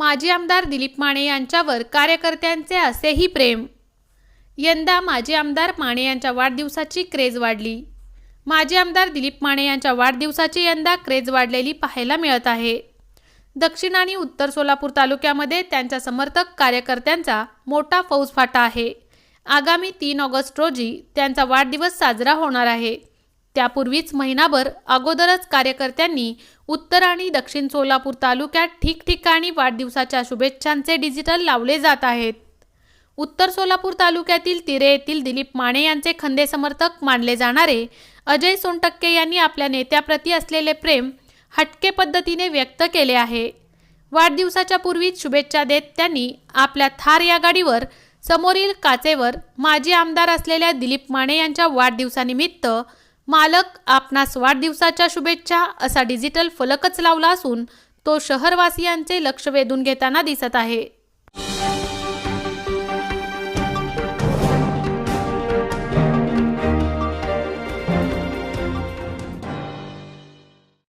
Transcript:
माजी आमदार दिलीप माने यांच्यावर कार्यकर्त्यांचे असेही प्रेम. यंदा माजी आमदार माने यांच्या वाढदिवसाची क्रेज वाढली. माजी आमदार दिलीप माने यांच्या वाढदिवसाची यंदा क्रेज वाढलेली पाहायला मिळत आहे. दक्षिण आणि उत्तर सोलापूर तालुक्यामध्ये त्यांच्या समर्थक कार्यकर्त्यांचा मोठा फौजफाटा आहे. आगामी तीन ऑगस्ट रोजी त्यांचा वाढदिवस साजरा होणार आहे. त्यापूर्वीच महिनाभर अगोदरच कार्यकर्त्यांनी उत्तर आणि दक्षिण सोलापूर तालुक्यात ठिकठिकाणी वाढदिवसाच्या शुभेच्छांचे डिजिटल लावले जात आहेत. उत्तर सोलापूर तालुक्यातील तिरे येथील दिलीप माने यांचे खंदे समर्थक मानले जाणारे अजय सोनटक्के यांनी आपल्या नेत्याप्रती असलेले प्रेम हटके पद्धतीने व्यक्त केले आहे. वाढदिवसाच्या पूर्वीच शुभेच्छा देत त्यांनी आपल्या थार या गाडीवर समोरील काचेवर माजी आमदार असलेल्या दिलीप माने यांच्या वाढदिवसानिमित्त मालक आपणास वाढदिवसाच्या शुभेच्छा असा डिजिटल फलकच लावला असून तो शहरवासियांचे लक्ष वेधून घेताना दिसत आहे.